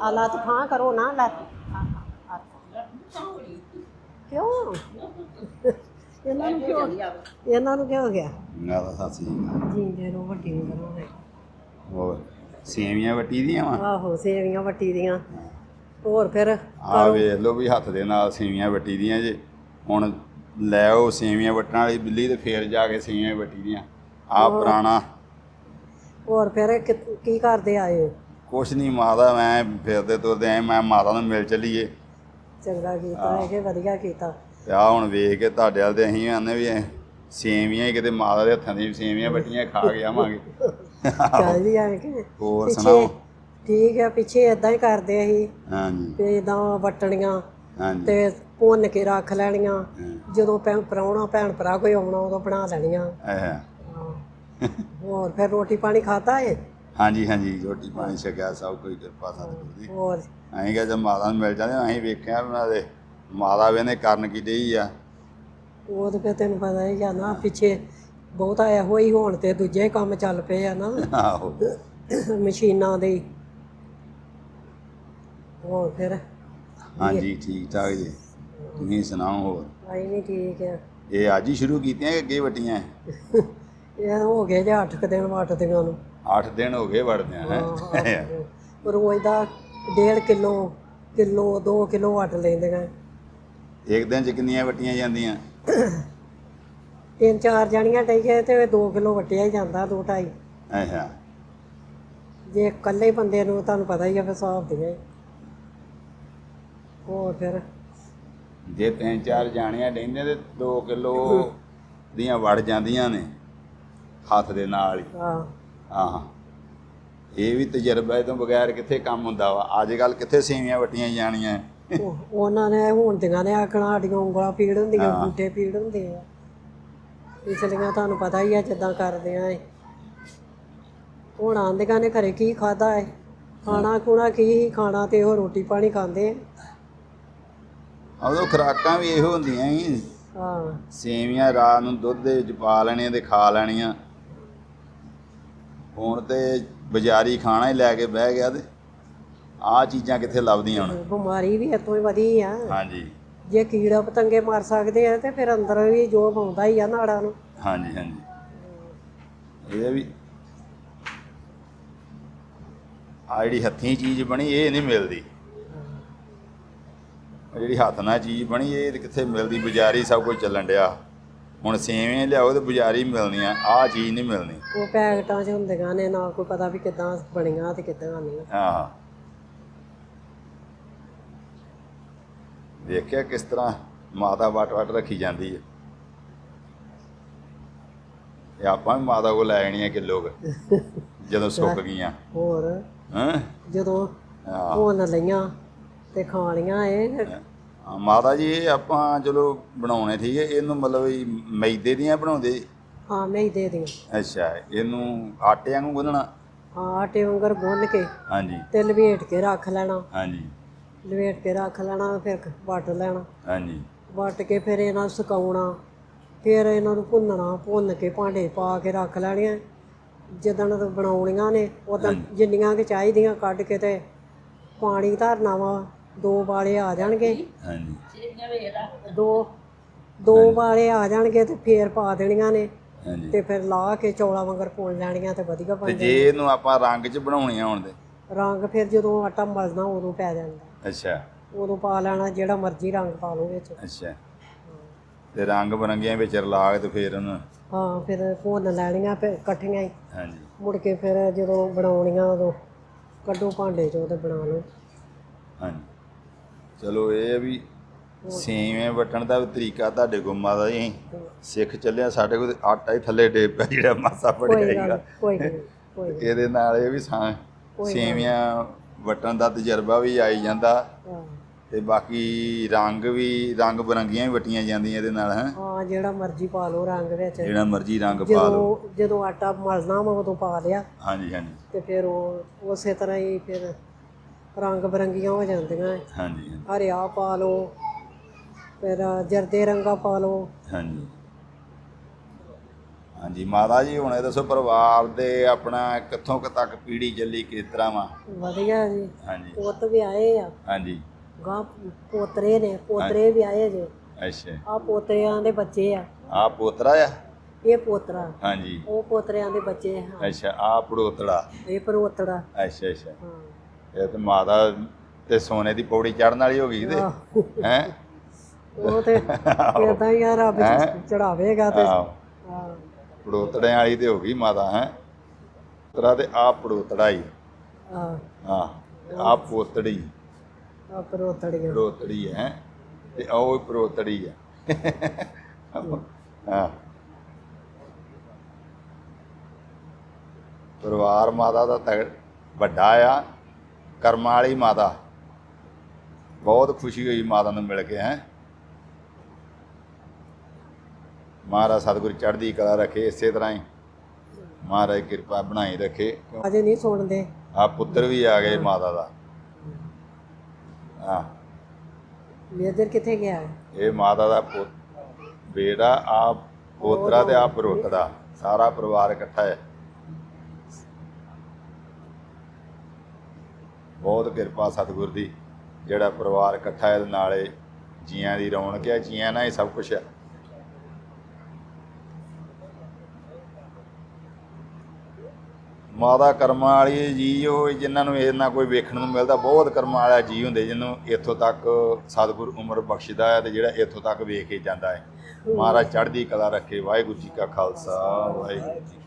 ਨਾ ਲੱਤ ਆ, ਆ, ਆ। ਕਿਉਂ? ਇਹਨਾਂ ਨੂੰ ਕਿਉਂ? ਇਹਨਾਂ ਨੂੰ ਕਿਉਂ ਹੋ ਗਿਆ? ਨਾ ਤਾਂ ਸਾਸੀ ਜਿੰਦੇ ਨੂੰ। ਵੱਡੀ ਉਮਰ ਹੋਵੇ ਹੋਰ ਸੇਵੀਆਂ ਵੱਟੀ ਦੀਆਂ ਵਾ? ਆਹੋ ਸੇਵੀਆਂ ਵੱਟੀ ਦੀਆਂ। ਹੋਰ ਫਿਰ ਆ ਵੇਖ ਲਓ ਵੀ ਹੱਥ ਦੇ ਨਾਲ ਸੇਵੀਆਂ ਵੱਟੀ ਦੀਆਂ ਜੇ। ਹੁਣ ਲੈ ਆਓ ਸੇਵੀਆਂ ਵੱਟਣ ਵਾਲੀ ਬਿੱਲੀ ਤੇ ਫੇਰ ਜਾ ਕੇ ਸੇਵੀਆਂ ਵੱਟੀ ਦੀਆਂ। ਆ ਪੁਰਾਣਾ। ਹੋਰ ਫਿਰ ਕਿ- ਕੀ ਕਰਦੇ ਆਏ ਹੋ? ਕੁਛ ਨਹੀਂ ਮਾਦਾ ਮੈਂ ਫਿਰਦੇ ਤੁਰਦੇ ਐ ਮੈਂ ਮਾਤਾ ਨੂੰ ਮਿਲ ਚੱਲੀਏ। ਚੰਗਾ ਕੀਤਾ ਹੈ। ਕਿ ਵਧੀਆ ਕੀਤਾ? ਤੇ ਆ ਹੁਣ ਵੇਖ ਕੇ ਤੁਹਾਡੇ ਵੱਲ ਤੇ ਅਸੀਂ ਆਨੇ ਵੀ ਐਂ ਸੇਵੀਆਂ ਹੀ ਕਿਤੇ ਮਾਤਾ ਦੇ ਹੱਥਾਂ ਦੀਆਂ ਸੇਵੀਆਂ ਵੱਟੀਆਂ ਖਾ ਕੇ ਆਵਾਂਗੇ। ਚਾਹੀਦੀ ਆ ਕਿ ਹੋਰ ਸੁਣਾਓ? ਠੀਕ ਹੈ ਪਿੱਛੇ ਇਦਾਂ ਹੀ ਕਰਦੇ ਅਸੀਂ। ਹਾਂਜੀ। ਤੇ ਇਦਾਂ ਵਟਣੀਆਂ ਹਾਂਜੀ। ਤੇ ਭੁੰਨ ਕੇ ਰੱਖ ਲੈਣੀਆਂ। ਜਦੋਂ ਭੈਣ ਪ੍ਰਾਹੁਣਾ ਭੈਣ ਭਰਾ ਕੋਈ ਆਉਣਾ ਉਦੋਂ ਬਣਾ ਲੈਣੀਆਂ। ਹਾਂ। ਹੋਰ ਫਿਰ ਰੋਟੀ ਪਾਣੀ ਖਾਦਾ ਏ ਹਾਂਜੀ ਹਾਂਜੀ ਰੋਟੀ ਪਾਣੀ ਛਕਿਆ ਸਭ ਕੋਈ ਕਿਰਪਾ ਸਤਿਗੁਰੂ ਦੀ ਹੋਰ? ਅਸੀਂ ਕਿਹਾ ਮਾਤਾ ਨੂੰ ਮਿਲ ਜਾਂਦੇ ਅਸੀਂ ਵੇਖਿਆ ਵੀ ਉਹਨਾਂ ਦੇ। ਮਾਤਾ ਵੇਨੇ ਕਰਨ ਕੀ ਡਈ ਆ। ਉਹ ਤੇ ਫਿਰ ਤੈਨੂੰ ਪਤਾ ਹੀ ਆ ਨਾ ਪਿੱਛੇ ਬਹੁਤਾ ਇਹੋ ਹੀ ਹੋਣ ਤੇ ਦੂਜੇ ਕੰਮ ਚੱਲ ਪਏ ਆ ਨਾ। ਆਹੋ। ਮਸ਼ੀਨਾਂ ਦੇ। ਹੀ। ਹੋਰ ਫਿਰ? ਹਾਂਜੀ ਠੀਕ ਠਾਕ ਜੀ। ਤੁਸੀਂ ਸੁਣਾਓ ਹੋਰ? ਆਈ ਨਹੀਂ ਠੀਕ ਆ। ਇਹ ਅੱਜ ਹੀ ਸ਼ੁਰੂ ਕੀਤੀਆਂ ਕਿ ਅੱਗੇ ਵੱਟੀਆਂ ਇਹ ਹੋ ਗਏ ਜੇ 8 ਦਿਨ ਵਟਦੀਆਂ ਨੂੰ। 8 ਦਿਨ ਹੋ ਗਏ ਵੜਦਿਆਂ ਹੈ। ਰੋਜ਼ ਦਾ 1.5 ਕਿਲੋ ਕਿਲੋ 2 ਕਿਲੋ ਵਟ ਲੈਂਦੀਆਂ। ਇੱਕ ਦਿਨ ਚ ਕਿੰਨੀਆਂ ਵੱਟੀਆਂ ਜਾਂਦੀਆਂ? ਤਿੰਨ ਚਾਰ ਜਣੀਆਂ ਡਈਏ ਤੇ 2 ਕਿਲੋ ਵਟਿਆ ਹੀ ਜਾਂਦਾ 2 2.5 ਅੱਛਾ ਜੇ ਇਕੱਲੇ ਬੰਦੇ ਨੂੰ ਤੁਹਾਨੂੰ ਪਤਾ ਹੀ ਆ ਫਿਰ ਹਿਸਾਬ ਦੀਆਂ ਹੀ। ਹੋਰ ਫਿਰ? ਜੇ ਤਿੰਨ ਚਾਰ ਜਾਣੀਆਂ ਡੈਂਦੇ ਤੇ 2 ਕਿਲੋ ਦੀਆਂ ਵੜ ਜਾਂਦੀਆਂ ਨੇ ਹੱਥ ਦੇ ਨਾਲ ਹੀ। ਆ ਹਾਂ। ਇਹ ਵੀ ਤਜਰਬਾ ਇਹ ਤੋਂ ਬਗੈਰ ਕਿੱਥੇ ਕੰਮ ਹੁੰਦਾ ਵਾ? ਅੱਜ ਕੱਲ ਕਿੱਥੇ ਸੇਵੀਆਂ ਵੱਟੀਆਂ ਜਾਣੀਆਂ? ਉਹਨਾਂ ਨੇ ਹੁਣ ਦੀਆਂ ਨੇ ਆਖਣਾ ਸਾਡੀਆਂ ਉਂਗਲਾਂ ਪੀੜ ਹੁੰਦੀਆਂ। ਗੁੱਟੇ ਪੀੜ ਹੁੰਦੇ ਆ। ਇਸ ਲਈ ਤੁਹਾਨੂੰ ਪਤਾ ਹੀ ਆ ਜਿੱਦਾਂ ਕਰਦੇ ਆ ਇਹ। ਹੁਣ ਆਂਦੇਗਾ ਨੇ ਘਰੇ ਕੀ ਖਾਦਾ ਹੈ ਖਾਣਾ ਖੁਣਾ ਕੀ ਹੀ ਖਾਣਾ ਤੇ ਉਹ ਰੋਟੀ ਪਾਣੀ ਖਾਂਦੇ ਆ। ਉਦੋਂ ਖੁਰਾਕਾਂ ਵੀ ਇਹੋ ਹੁੰਦੀਆਂ ਸੀ ਹਾਂ। ਸੇਵੀਆਂ ਰਾਤ ਨੂੰ ਦੁੱਧ ਦੇ ਵਿੱਚ ਪਾ ਲੈਣੀਆਂ ਤੇ ਖਾ ਲੈਣੀਆਂ। ਹੁਣ ਤੇ ਬਾਜ਼ਾਰੀ ਖਾਣਾ ਹੀ ਲੈ ਕੇ ਬਹਿ ਗਿਆ ਤੇ ਆਹ ਚੀਜ਼ਾਂ ਕਿੱਥੇ ਲੱਭਦੀਆਂ ਹੁਣ? ਬਿਮਾਰੀ ਵੀ ਇਤੋਂ ਹੀ ਵਧੀ ਆ। ਹਾਂਜੀ। ਜੇ ਕੀੜਾ ਪਤੰਗੇ ਮਾਰ ਸਕਦੇ ਆ ਤੇ ਫਿਰ ਅੰਦਰ ਵੀ ਜੋ ਆਉਂਦਾ ਹੀ ਆ ਨਾੜਾਂ ਨੂੰ। ਹਾਂਜੀ ਹਾਂਜੀ। ਇਹ ਵੀ ਆ ਜਿਹੜੀ ਹੱਥੀਂ ਚੀਜ਼ ਬਣੀ ਇਹ ਨਹੀਂ ਮਿਲਦੀ। ਜਿਹੜੀ ਹੱਥ ਨਾਲ ਚੀਜ਼ ਬਣੀ ਇਹ ਕਿੱਥੇ ਮਿਲਦੀ? ਬਾਜ਼ਾਰੀ ਸਭ ਕੁਝ ਚੱਲਣ ਡਿਆ। ਹੁਣ ਸੇਵੇਂ ਲਿਆਓ ਤੇ ਬਾਜ਼ਾਰੀ ਮਿਲਣੀਆਂ ਆਹ ਚੀਜ਼ ਨਹੀਂ ਮਿਲਣੀ। ਉਹ ਪੈਕਟਾਂ 'ਚ ਹੁੰਦੀਆਂ ਨੇ ਨਾ ਕੋਈ ਪਤਾ ਵੀ ਕਿੱਦਾਂ ਬਣੀਆਂ ਤੇ ਕਿੱਦਾਂ ਨਹੀਂ। ਆਹ ਵੇਖਿਆ ਕਿਸ ਤਰ੍ਹਾਂ ਮਾਤਾ ਵਟ ਵਟ ਰੱਖੀ ਜਾਂਦੀ ਹੈ ਇਹ ਆਪਾਂ ਵੀ ਮਾਤਾ ਕੋਲ ਲੈ ਆਣੀਆਂ ਕਿਲੋ ਕੁ, ਜਦੋਂ ਸੁੱਕ ਗਈਆਂ। ਹੋਰ ਹਾਂ? ਜਦੋਂ ਭੁੰਨ ਲਈਆਂ ਤੇ ਖਾ ਲੀਆਂ ਇਹ। ਮਾਤਾ ਜੀ ਇਹ ਆਪਾਂ ਚਲੋ ਬਣਾਉਣੇ ਠੀਕ ਹੈ ਇਹਨੂੰ ਮਤਲਬ ਵੀ ਮੈਦੇ ਦੀਆਂ ਬਣਾਉਂਦੇ ਹਾਂ ਮੈਂ ਹੀ ਦੇ ਦੀਆਂ। ਅੱਛਾ ਇਹਨੂੰ ਆਟੇ ਵਾਂਗੂ ਗੁੰਨਣਾ? ਹਾਂ ਆਟੇ ਵਾਂਗਰ ਗੁੰਨ ਕੇ ਹਾਂਜੀ। ਤੇ ਲਵੇਟ ਕੇ ਰੱਖ ਲੈਣਾ। ਹਾਂਜੀ। ਲਵੇਟ ਕੇ ਰੱਖ ਲੈਣਾ ਫਿਰ ਵੱਟ ਲੈਣਾ। ਹਾਂਜੀ। ਵੱਟ ਕੇ ਫਿਰ ਇਹਨਾਂ ਨੂੰ ਸੁਕਾਉਣਾ ਫਿਰ ਇਹਨਾਂ ਨੂੰ ਭੁੰਨਣਾ ਭੁੰਨ ਕੇ ਭਾਂਡੇ ਪਾ ਕੇ ਰੱਖ ਲੈਣੀਆਂ। ਜਦੋਂ ਬਣਾਉਣੀਆਂ ਨੇ ਉਦੋਂ ਜਿੰਨੀਆਂ ਕਿ ਚਾਹੀਦੀਆਂ ਕੱਢ ਕੇ ਤੇ ਪਾਣੀ ਧਰਨਾ ਵਾ। ਦੋ ਵਾਲੇ ਆ ਜਾਣਗੇ। ਹਾਂਜੀ। ਦੋ ਦੋ ਵਾਲੇ ਆ ਜਾਣਗੇ ਤੇ ਫੇਰ ਪਾ ਦੇਣੀਆਂ ਨੇ ਹਾਂਜੀ। ਤੇ ਫਿਰ ਲਾ ਕੇ ਚੌਲਾ ਵਾਂਗਰ ਪੁਣ ਲੈਣੀਆਂ ਤੇ ਵਧੀਆ ਤੇ ਬਣ ਜੇ ਇਹਨੂੰ ਆਪਾਂ ਰੰਗ 'ਚ ਬਣਾਉਣੀਆਂ ਹੋਣ ਤੇ? ਰੰਗ ਫਿਰ ਜਦੋਂ ਆਟਾ ਮਲਣਾ ਉਦੋਂ ਪੈ ਜਾਂਦਾ। ਅੱਛਾ। ਉਦੋਂ ਪਾ ਲੈਣਾ ਜਿਹੜਾ ਮਰਜ਼ੀ ਰੰਗ ਪਾ ਲਓ ਵਿੱਚ। ਅੱਛਾ। ਤੇ ਰੰਗ ਬਰੰਗੀਆਂ ਵਿੱਚ ਰਲਾ ਕੇ ਤੇ ਫਿਰ ਉਹਨੂੰ? ਹਾਂ ਫਿਰ ਭੁੰਨ ਲੈਣੀਆਂ ਫਿਰ ਇਕੱਠੀਆਂ ਹੀ। ਹਾਂਜੀ। ਮੁੜ ਕੇ ਫਿਰ ਜਦੋਂ ਬਣਾਉਣੀਆਂ ਉਦੋਂ ਕੱਢੋ ਭਾਂਡੇ ਚੋਂ ਤੇ ਬਣਾ ਲਓ। ਹਾਂਜੀ। ਚਲੋ ਇਹ ਆ ਵੀ ਸੇਵੇਂ ਵਟਣ ਦਾ ਤਰੀਕਾ ਤੁਹਾਡੇ ਕੋਲ ਮਾਤਾ ਜੀ। ਸਿੱਖ ਚੱਲਿਆ ਸਾਡੇ ਕੋਲ ਤੇ ਆਟਾ ਹੀ ਥੱਲੇ ਡੇਪ ਪਿਆ ਜਿਹੜਾ ਮਾਸਾ ਪੜਿਆਗਾ ਨੀ, ਕੋਈ ਨੀ, ਕੋਈ। ਇਹਦੇ ਨਾਲ ਇਹ ਵੀ ਸਾਂ ਸੇਵੀਆਂ ਵਟਣ ਦਾ ਤਜਰਬਾ ਵੀ ਆਈ ਜਾਂਦਾ। ਹਾਂ। ਤੇ ਬਾਕੀ ਰੰਗ ਵੀ ਰੰਗ ਬਰੰਗੀਆਂ ਵੀ ਵਟੀਆਂ ਜਾਂਦੀਆਂ ਇਹਦੇ ਨਾਲ ਹੈ। ਹਾਂ ਜਿਹੜਾ ਮਰਜ਼ੀ ਪਾ ਲਓ ਰੰਗ ਵਿੱਚ। ਜਿਹੜਾ ਮਰਜ਼ੀ ਰੰਗ ਪਾ ਲਓ। ਜਦੋਂ ਜਦੋਂ ਆਟਾ ਮਲਣਾ ਵਾ ਉਦੋਂ ਪਾ ਲਿਆ। ਹਾਂਜੀ ਹਾਂਜੀ। ਤੇ ਫਿਰ ਉਹ ਉਸੇ ਤਰ੍ਹਾਂ ਹੀ ਫਿਰ ਰੰਗ ਬਰੰਗੀਆਂ ਹੋ ਜਾਂਦੀਆਂ ਹਾਂਜੀ ਹਾਂਜੀ, ਹਰਿਆ ਪਾ ਲਓ ਫਿਰ ਜਰਦੇ ਰੰਗਾ ਪਾ ਲਓ। ਹਾਂਜੀ। ਹਾਂਜੀ ਮਾਤਾ ਜੀ ਹੁਣ ਇਹ ਦੱਸੋ ਪਰਿਵਾਰ ਦੇ ਆਪਣਾ ਕਿੱਥੋਂ ਕੁ ਤੱਕ ਪੀੜੀ ਚੱਲੀ ਕਿਸ ਤਰ੍ਹਾਂ ਵਾ? ਵਧੀਆ ਜੀ। ਹਾਂਜੀ। ਪੁੱਤ ਵੀ ਆਏ ਆ। ਹਾਂਜੀ। ਗਾਂ ਪੋਤਰੇ ਨੇ ਪੋਤਰੇ ਵੀ ਆਏ ਜੇ। ਅੱਛਾ। ਆ ਪੋਤਰਿਆਂ ਦੇ ਬੱਚੇ ਆ। ਆ ਪੋਤਰਾ ਆ? ਇਹ ਪੋਤਰਾ। ਹਾਂਜੀ। ਉਹ ਪੋਤਰਿਆਂ ਦੇ ਬੱਚੇ ਆ। ਅੱਛਾ ਆ ਪੜੋਤੜਾ? ਇਹ ਪਰੋਤੜਾ ਅੱਛਾ ਅੱਛਾ। ਹਾਂ। ਇਹ ਤੇ ਮਾਤਾ ਤੇ ਸੋਨੇ ਦੀ ਪੌੜੀ ਚੜਨ ਵਾਲੀ ਹੋ ਗਈ ਤੇ ਆਹੋ। ਹੈ? ਉਹ ਤੇ ਇਦਾਂ ਹੀ ਆ ਰੱਬ ਹੈਂ? ਚੜਾਵੇਗਾ ਤੇ। ਆਹੋ। ਹਾਂ। ਪੜੋਤੜਿਆਂ ਵਾਲੀ ਤੇ ਹੋ ਗਈ ਮਾਤਾ ਹੈ? ਤਰਾ ਤੇ ਆ ਪੜੋਤੜਾ ਹੀ ਪੋਤੜੀ। ਆ। ਪਰੋਤੜੀਆਂ ਪੜੋਤੜੀ ਹੈ? ਤੇ ਆ ਉਹ ਪੜੋਤੜੀ ਹੈ ਹਾਂ ਪਰਿਵਾਰ ਮਾਤਾ ਦਾ ਤਗ- ਵੱਡਾ ਆ। ਕਰਮਾਂ ਵਾਲੀ ਮਾਤਾ। ਬਹੁਤ ਖੁਸ਼ੀ ਹੋਈ ਮਾਤਾ ਨੂੰ ਮਿਲ ਕੇ ਹੈ। ਮਹਾਰਾਜ ਸਤਿਗੁਰ ਚੜ੍ਹਦੀ ਕਲਾ ਰੱਖੇ ਇਸੇ ਤਰ੍ਹਾਂ ਹੀ। ਮਹਾਰਾਜ ਕਿਰਪਾ ਬਣਾਈ ਰੱਖੇ। ਅਜੇ ਨਹੀਂ ਸੁਣਦੇ। ਆ ਪੁੱਤਰ ਵੀ ਆ ਗਏ ਮਾਤਾ ਦਾ। ਆ ਮੇਜਰ ਕਿੱਥੇ ਗਿਆ? ਇਹ ਮਾਤਾ ਦਾ ਪੁੱਤ ਬੇੜਾ ਆ ਪੋਤਰਾ ਤੇ ਆ ਪਰੋਤੜਾ ਸਾਰਾ ਪਰਿਵਾਰ ਇਕੱਠਾ ਹੈ। ਬਹੁਤ ਕਿਰਪਾ ਸਤਿਗੁਰ ਦੀ, ਜਿਹੜਾ ਪਰਿਵਾਰ ਇਕੱਠਾ ਹੈ ਨਾਲੇ ਜੀਆਂ ਦੀ ਰੌਣਕ ਹੈ ਜੀਆਂ ਨਾਲ ਹੀ ਸਭ ਕੁਝ ਹੈ ਮਾਤਾ ਕਰਮਾਂ ਵਾਲੀ ਜੀ, ਉਹ ਜਿਨ੍ਹਾਂ ਨੂੰ ਇਹ ਨਾ ਕੋਈ ਵੇਖਣ ਨੂੰ ਮਿਲਦਾ, ਬਹੁਤ ਕਰਮਾਂ ਵਾਲਾ ਜੀ ਹੁੰਦੇ, ਜਿਹਨੂੰ ਇੱਥੋਂ ਤੱਕ ਸਤਿਗੁਰ ਉਮਰ ਬਖਸ਼ਦਾ ਹੈ ਤੇ ਜਿਹੜਾ ਇੱਥੋਂ ਤੱਕ ਵੇਖ ਕੇ ਜਾਂਦਾ ਹੈ। ਮਹਾਰਾਜ ਚੜ੍ਹਦੀ ਕਲਾ ਰੱਖੇ, ਵਾਹਿਗੁਰੂ ਜੀ ਕਾ ਖਾਲਸਾ, ਵਾਹਿਗੁਰੂ ਜੀ